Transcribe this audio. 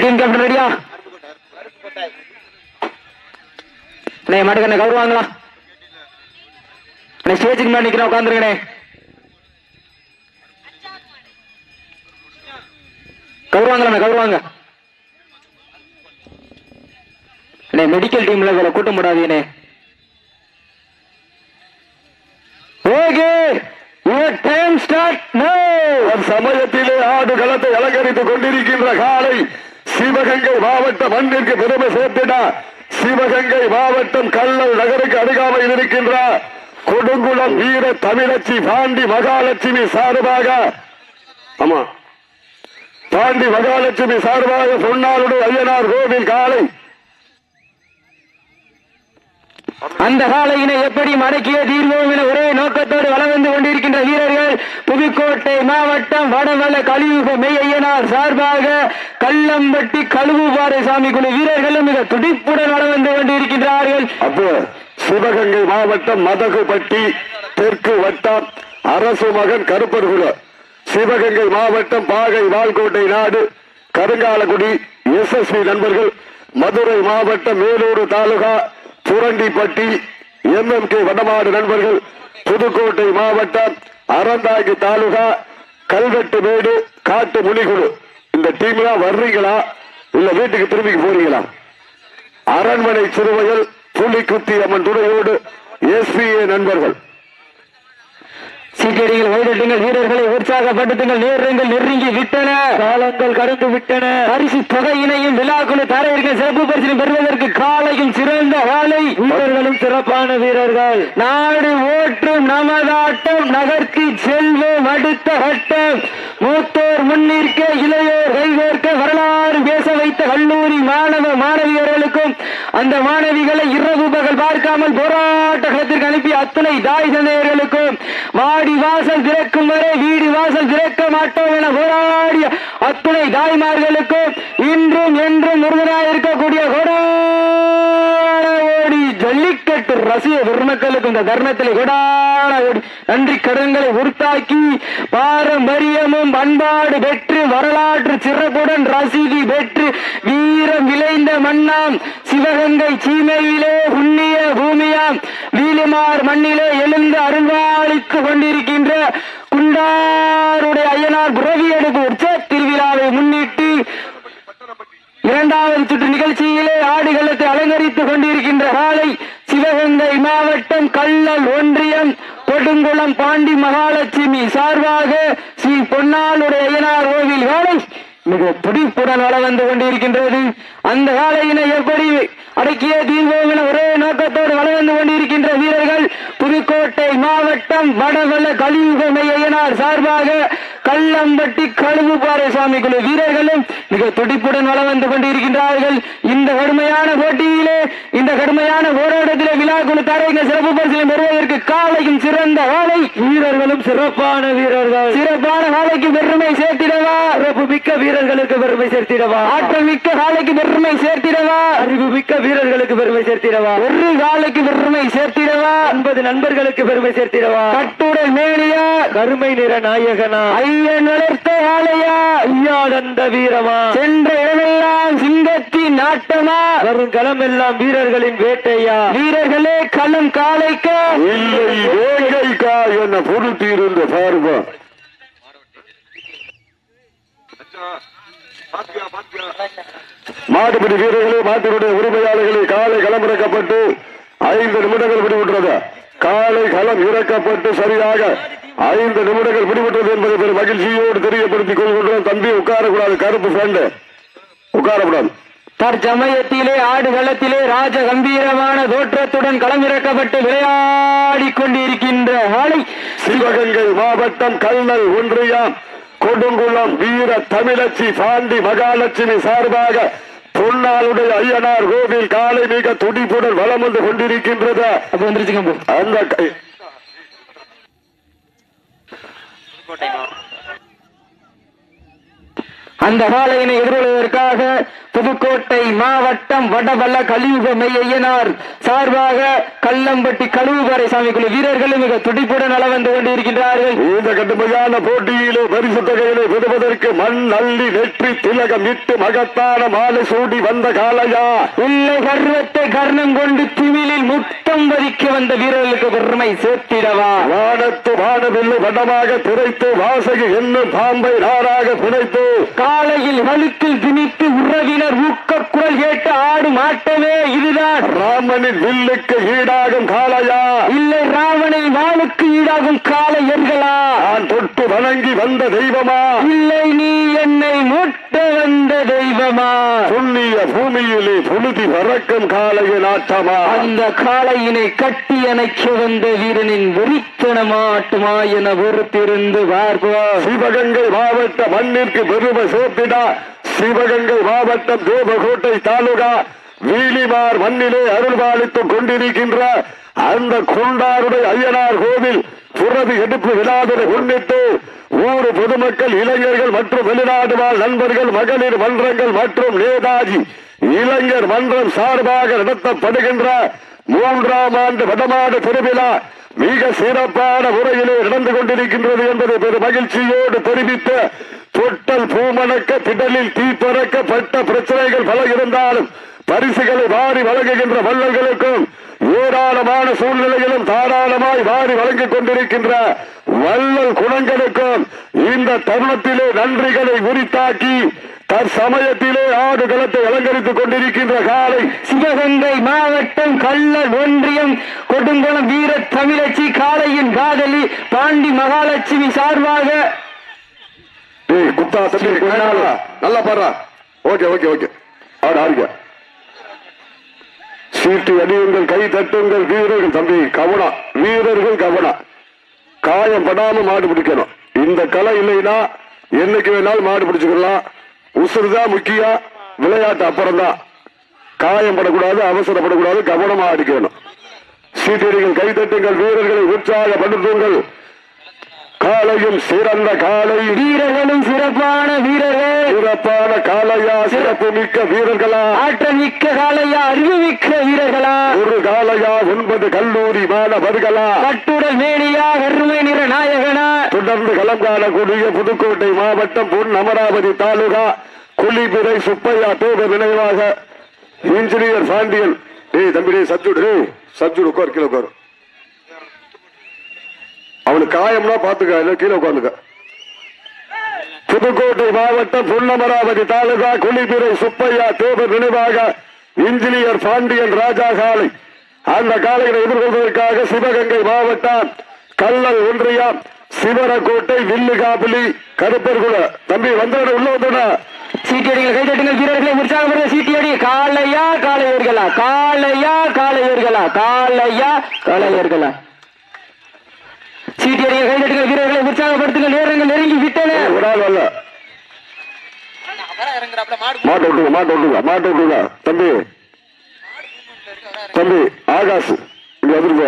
Team captain ரெடியா? அண்ணே மாட்டுக்கு அண்ணே வாங்கலாம் அண்ணே ஸ்டேஜுக்கு மேல நிக்கிறேன் உட்காந்துருங்கண்ணே கௌரவாங்களா வாங்க அண்ணே மெடிக்கல் டீம்ல இதில் கூட்டம் போடாதீங்கண்ணே. Okay your time start now சமயத்திலே ஆடு களத்தை அலங்கரித்துக் கொண்டிருக்கின்ற காலை சிவகங்கை மாவட்ட மண்ணிற்கு பெருமை சேர்த்திட சிவகங்கை மாவட்டம் கல்லல் நகருக்கு அருகாமையில் இருக்கின்ற கொடுங்குளம் வீர தமிழச்சி பாண்டி மகாலட்சுமி சார்பாக ஆமா பாண்டி மகாலட்சுமி சார்பாக சொன்னாருடைய ஐயனார் கோவில் காலை அந்த காலையினை எப்படி மடக்கிய தீர்வோம் என ஒரே நோக்கத்தோடு வளர்ந்து கொண்டிருக்கின்ற வீரர்கள் புதுக்கோட்டை மாவட்டம் வடவள கழிவுக மெய்யனார் சார்பாக கல்லம்பட்டி கழுவுபாறை சாமி குழு வீரர்களும் மிக துடிப்புடன் வளர்ந்து கொண்டிருக்கின்றார்கள். அப்போ சிவகங்கை மாவட்டம் மதகுபட்டி தெற்கு வட்டம் அரசு மகன் கருப்பர்குல சிவகங்கை மாவட்டம் பாகை வால்கோட்டை நாடு கருங்காலக்குடி எஸ்எஸ்பி நண்பர்கள் மதுரை மாவட்டம் மேலூர் தாலுகா சுரண்டிப்பட்டி எம்எம்கே வடமாடு நண்பர்கள் புதுக்கோட்டை மாவட்டம் அறந்தாங்கி தாலுகா கல்வெட்டு மேடு காட்டு முனிகுழு. இந்த டீம்லாம் வர்றீங்களா? இல்ல வீட்டுக்கு திரும்பி போறீங்களா? அரண்மனை சிறுவையில் புலிக்குத்தி அம்மன் துணையோடு எஸ்பிஏ நண்பர்கள். சீட்டடிகள் வைரட்டுங்கள் வீரர்களை உற்சாகப்படுத்துங்கள் நேரங்கள் நெருங்கி விட்டன. காலங்கள் கடந்து விட்டன. பரிசு தொகையினையும் விழாக்குழு தரையிற்கு சிறப்பு பரிசு பெறுவதற்கு காலையும் சிறந்த காலை வீரர்களும் சிறப்பான வீரர்கள். நாடு ஓட்டும் நமதாட்டம் நகர்த்தி செல்வோம் அடுத்த கட்டம். மூத்தோர் முன்னிற்க இளையோர் கைகோர்க்க வரலாறு பேச வைத்த கல்லூரி மாணவ மாணவியர்களுக்கும் அந்த மாணவிகளை இரவு பகல் பார்க்காமல் போராட்ட களத்திற்கு அத்தனை தாய் தந்தையர்களுக்கும் வாடி வாசல் திறக்கும் வரை வீடு வாசல் திறக்க மாட்டோம் என போராடிய அத்தனை தாய்மார்களுக்கும் இன்றும் என்றும் முருகனாய் இருக்கக்கூடிய கோடா ஜல்லிக்கட்டு ரசிக பெருமக்களுக்கு இந்த தர்மத்தில் கொடான நன்றி கடன்களை உருத்தாக்கி பாரம்பரியமும் பண்பாடு பெற்று வரலாற்று சிறப்புடன் ரசிகி பெற்று வீரம் விளைந்த மண்ணாம் சிவகங்கை சீமையிலே உண்ணிய பூமியாம் வீலுமார் மண்ணிலே எழுந்து அருள்வாளித்து கொண்டிருக்கின்ற குண்டாருடைய ஐயனார் புரவி எடுப்பு உற்சவ திருவிழாவை முன்னிட்டு இரண்டாவது சுற்று நிகழ்ச்சியிலே ஆடுகளத்தை அலங்கரித்துக் கொண்டிருக்கின்ற காலை சிவகங்கை மாவட்டம் கள்ளல் ஒன்றியம் கொடுங்குளம் பாண்டி மகாலட்சுமி சார்பாக ஸ்ரீ பொன்னாளுடைய ஐயனார் கோவில் வேலை மிக துடிப்புடன் வள வந்து கொண்டிருக்கின்றது. அந்த காலையினை எப்படி அடக்கிய தீர்வோம் என ஒரே நோக்கத்தோடு வள வந்து கொண்டிருக்கின்ற வீரர்கள் புதுக்கோட்டை மாவட்டம் வடவள கலியுக மையனார் சார்பாக கல்லம்பட்டி கழுவுப்பாறை சுவாமி குழு வீரர்களும் மிக துடிப்புடன் வளம் வந்து கொண்டிருக்கின்றார்கள். இந்த கடுமையான போட்டியிலே இந்த கடுமையான போராட்டத்திலே விழா குழு தரைங்க சிறப்பு பரிசீலனை பெறுவதற்கு காலையும் சிறந்த காலை வீரர்களும் சிறப்பான வீரர்கள். சிறப்பான காலைக்கு பெருமை சேர்த்திடவா? சிறப்பு மிக்க வீரர்களுக்கு பெருமை சேர்த்திடவா? ஆற்றல் மிக்க காலைக்கு பெருமை சேர்த்திடவா? அறிவு மிக்க வீரர்களுக்கு பெருமை சேர்த்திடவா? ஒரு காலைக்கு பெருமை சேர்த்திடவா? ஒன்பது நண்பர்களுக்கு பெருமை சேர்த்திடவா? கட்டுடல் மேனியா கருமை நிற நாயகனா? ஐயன் வளர்த்த ஆலையா? ஐயாடந்த வீரமா? சென்ற இடமெல்லாம் சிங்கத்தின் நாட்டமா வரும் களம் எல்லாம் வீரர்களின் வேட்டையா? வீரர்களே களம் காலைக்கா? இல்லை வேங்கைக்கா என்ன பொருத்தி இருந்த பாருங்க மாட்டுப்பிடி வீரர்களே மாட்டினுடைய உரிமையாளர்களே காலை களம் இறக்கப்பட்டு ஐந்து நிமிடங்கள் பிடிபட்டது காலை களம் இறக்கப்பட்டு சரியாக ஐந்து நிமிடங்கள் பிடிபட்டது என்பதை பெரும் மகிழ்ச்சியோடு தெரியப்படுத்திக் கொள்கின்றோம். தம்பி உட்காரக்கூடாது. கருப்பு ஃப்ரெண்டு உட்காரக்கூடாது. தற்சமயத்திலே ஆடுகளத்திலே ராஜ கம்பீரமான தோற்றத்துடன் களமிறக்கப்பட்டு விளையாடி கொண்டிருக்கின்ற ஆலை சிவகங்கை மாவட்டம் கல்லல் ஒன்றியம் கொடுங்குளம் வீர தமிழச்சி பாண்டி மகாலட்சுமி சார்பாக பொன்னாளுடைய ஐயனார் கோவில் காலை மிக துடிப்புடன் வலம் வந்து கொண்டிருக்கின்றது. அப்ப வந்துருச்சுங்க அந்த கை- அந்த காலையினை எதிர்கொள்வதற்காக புதுக்கோட்டை மாவட்டம் வடவல்ல கலியுக மையனார் சார்பாக கல்லம்பட்டி கழுவுபாறை சாமி குழு வீரர்களும் மிக துடிப்புடன் நல வந்து கொண்டிருக்கின்றார்கள். இந்த கடுமையான போட்டியிலே பரிசு தொகையிலே பெறுவதற்கு மண் அள்ளி நெற்றி திலகம் இட்டு மகத்தான மாலை சூடி வந்த காளையா? இல்லை கர்வத்தை கர்ணம் கொண்டு திமிழில் முத்தம் வதிக்க வந்த வீரர்களுக்கு பெருமை சேர்த்திடவா? வானத்து வானவில்லை வடமாக திரைத்து வாசகி என்னும் பாம்பை நாராக பிணைத்து காலையில் வழுக்கில் திணித்து உறவினர் ஊக்க குரல் கேட்டு ஆடும் ஆட்டமே இதுதான். ராமனின் வில்லுக்கு ஈடாகும் காளையா? இல்லை ராவணன் வாளுக்கு ஈடாகும் காளையர்களா? நான் தொட்டு வணங்கி வந்த தெய்வமா? இல்லை நீ என்னை முட்ட வந்த தெய்வமா? புண்ணிய பூமியிலே புழுதி பறக்கும் காளையின் ஆட்டமா அந்த காளையினை கட்டி அணைக்க வந்த வீரனின் வெறித்தனமாட்டுமா என பொறுத்திருந்து பார்ப்போம். சிவகங்கை மாவட்ட மண்ணிற்கு பெருமை சேர்த்தினா சிவகங்கை மாவட்டம் தேவகோட்டை தாலுகா வீலிமார் மண்ணிலே அருள்பாலித்துக் கொண்டிருக்கின்ற அந்த கொண்டாருடைய ஐயனார் கோவில் துறவி எடுப்பு விழாவினை முன்னிட்டு ஊர் பொதுமக்கள் இளைஞர்கள் மற்றும் வெளிநாடு வாழ் நண்பர்கள் மகளிர் மன்றங்கள் மற்றும் நேதாஜி இளைஞர் மன்றம் சார்பாக நடத்தப்படுகின்ற மூன்றாம் ஆண்டு வடமாடு திருவிழா மிக சிறப்பான முறையிலே நடந்து கொண்டிருக்கின்றது என்பதை பெரும் மகிழ்ச்சியோடு தெரிவித்த தொட்டல் பூமணக்க திடலில் தீ பறக்க பிரச்சனைகள் பல இருந்தாலும் பரிசுகளை வாரி வழங்குகின்ற வள்ளல்களுக்கும் ஏராளமான சூழ்நிலையிலும் தாராளமாய் வாரி வழங்கிக் கொண்டிருக்கின்ற வள்ளல் குணங்களுக்கும் இந்த தருணத்திலே நன்றிகளை உரித்தாக்கி தற்சமயத்திலே ஆடு களத்தை அலங்கரித்துக் கொண்டிருக்கின்ற காலை சிவகங்கை மாவட்டம் கள்ளர் ஒன்றியம் கொடுங்குளம் வீர தமிழச்சி காளையின் காதலி பாண்டி மகாலட்சுமி சார்பாக. நல்லா பாடுறா. Okay okay okay. ஆடு ஆடுங்க. சீட்டு அடியுங்கள் கை தட்டுங்கள் வீரர்கள் தம்பி கவனா வீரர்கள் கவனா. காயம் படாம மாடு பிடிக்கணும். இந்த கலை இல்லைன்னா என்னைக்கு வேணாலும் மாடு பிடிச்சுக்கலாம். உசுறு தான் முக்கியம் விளையாட்டு அப்புறம் தான் காயம் படக்கூடாது அவசரப்படக்கூடாது கவனமா அடிக்கணும். சீட்டடிகள் கை தட்டுங்கள் வீரர்களை உற்சாகப்படுத்துங்கள். காலையும் சிறந்த காலை. வீரர்களும் சிறப்பான வீரர்கள் சிறப்பான காளையா சிறப்பு மிக்க வீரர்களா. ஆற்றல் மிக்க காளையா அறிவு மிக்க வீரர்களா. ஒரு காளையா ஒன்பது கல்லூரி மாணவர்களா. கட்டுடல் மேனியா கருமை நிற நாயகனா. தொடர்ந்து களம் காணக்கூடிய புதுக்கோட்டை மாவட்டம் பொன் அமராவதி தாலுகா குளிபிரை சுப்பையா தேவ நினைவாக இன்ஜினியர் பாண்டியன் டேய் தம்பி டேய் சப்ஜூட் சப்ஜூட் உட்கார் கீழே உட்கார். அவனுக்கு காயம்னா பாத்துக்க கீழே உட்காந்துக்க. புதுக்கோட்டை மாவட்டம் புன்னமராவதி தாலுகா குளிபிரை சுப்பையா தேவர் நினைவாக இன்ஜினியர் பாண்டியன் ராஜா காலை அந்த காலைகளை எதிர்கொள்வதற்காக சிவகங்கை மாவட்டம் கல்லல் ஒன்றியம் சிவரக்கோட்டை வில்லுகாபுலி கருப்பர்குல தம்பி வந்தவன உள்ள வந்தவன. சீட்டியடிகள் கைதட்டுங்கள் வீரர்களை உற்சாகப்படுத்த சீட்டியடி காளையா காலையர்களா காளையா காளையர்களா காளையா காளையர்களா. சீட்டியடிகள் கைதட்டுங்கள் வீரர்களை உற்சாகப்படுத்துங்கள் நேரங்கள் நெருங்கி விட்டன. ஒரு ஆள் வரல. மாட்ட விட்டுங்க மாட்ட விட்டுங்க மாட்ட விட்டுங்க. தம்பி தம்பி ஆகாஷ் இங்க வந்துருங்க.